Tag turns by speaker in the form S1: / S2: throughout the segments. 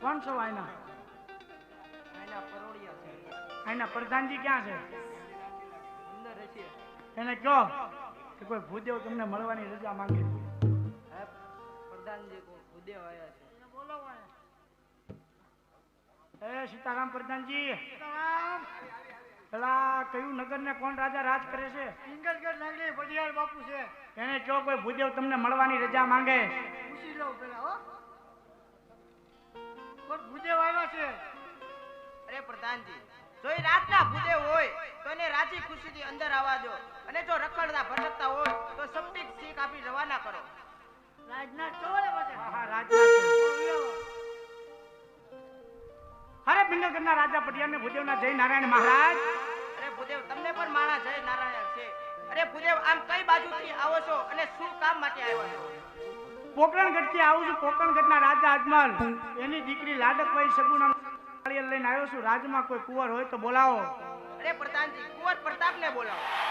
S1: કોણ છો
S2: છે.
S1: આયના પ્રધાનજી ક્યાં છે? એને કહો કે કોઈ ભૂદેવ તમને મળવાની રજા માંગે
S2: પ્રધાનજી કો ભૂદેવ આવ્યા છે.
S1: એ સીતારામ પ્રધાનજી. પેલા કયું નગર ને કોણ રાજા રાજ કરે છે?
S3: સિંગલગઢ નાગરી પટિયાળ બાપુ છે.
S1: એને કહો કોઈ ભૂદેવ તમને મળવાની રજા માંગે
S3: પૂછી લઉં પેલા હો. કોણ ભૂદેવ આવ્યા છે?
S2: અરે પ્રધાનજી જો એ રાતના ભૂદેવ હોય તો એને રાજી ખુશીથી અંદર આવવા દો. અને જો રખડતા ભટકતા હોય તો સપ્તિક સીક આપી રવાના કરો.
S3: રાજનાથ છો ને
S1: હા
S3: આવ્યો.
S1: અરે પિંગલગઢના રાજા પટિયાળ ને ભૂદેવના જય નારાયણ મહારાજ.
S2: અરે ભૂદેવ તમને પણ મારા જય નારાયણ છે. અરે ભૂદેવ આમ કઈ બાજુથી આવો છો અને શું કામ માટે આવ્યા છો?
S1: પોકરણગઢથી આવું છું પોકરણગઢના રાજા અજમલ એની દીકરી લાડકભાઈ સગુના લઈને આવ્યો છું. રાજમાં કોઈ કુંવર હોય તો બોલાવો.
S2: અરે પ્રધાનજી, કુંવર પ્રતાપને બોલાવો.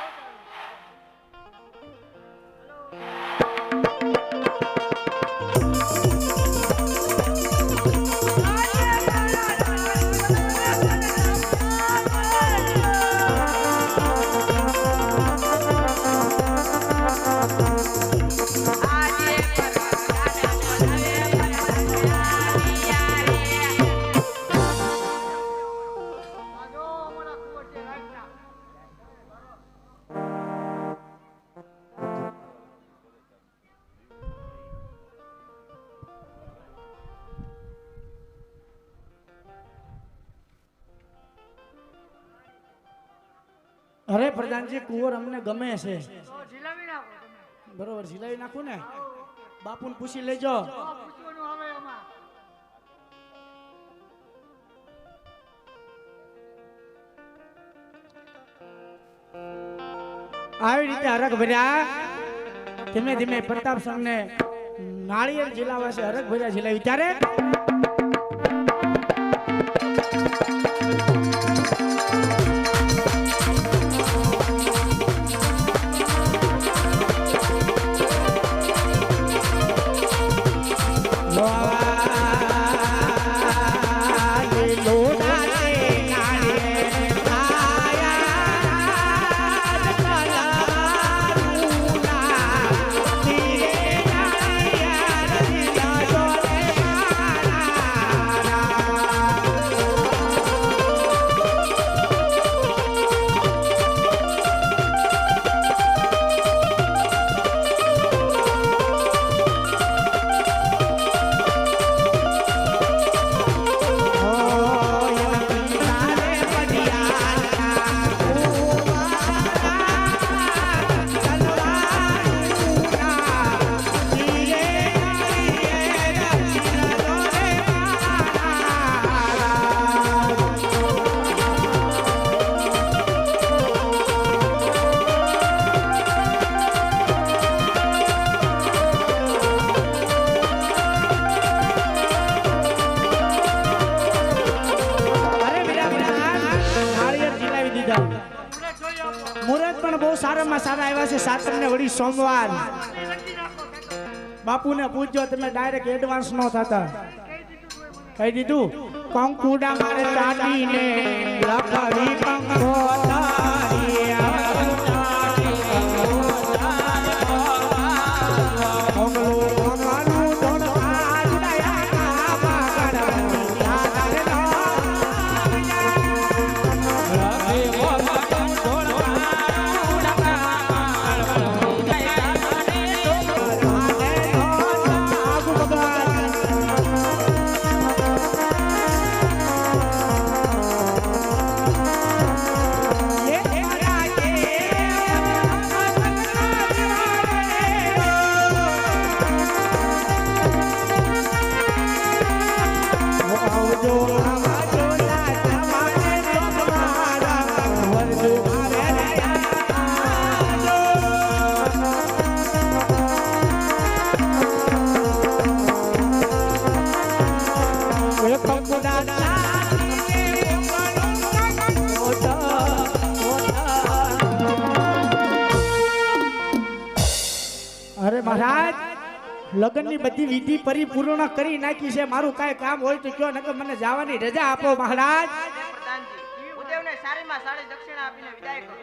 S1: અરે પ્રધાનજી, કુંવર અમને ગમે છે.
S3: બરોબર ઝીલાવી નાખું
S1: ને? બાપુને પૂછી લેજો.
S3: આવે
S1: રીતે હરખ ભર્યા ધીમે ધીમે પ્રતાપ સંઘને નાળિયેર જિલ્લાવા છે. હરખ ભર્યા જિલ્લાવી ત્યારે સારામાં સારા આવ્યા છે. સાતમ ને વળી સોમવાર. બાપુને પૂછજો, તમે ડાયરેક્ટ એડવાન્સ નો થતા.
S3: કહી દીધું,
S1: કંકુડા મારે ચાટીને લખવી કંકો મહારાજ, લગ્નની બધી વિધિ પરિપૂર્ણ કરી નાખી છે. મારું કાંઈ કામ હોય તો કયો, નકર મને જવાની રજા આપો મહારાજ.
S2: સારીમાં સારી દક્ષિણા આપીને વિદાય કરો.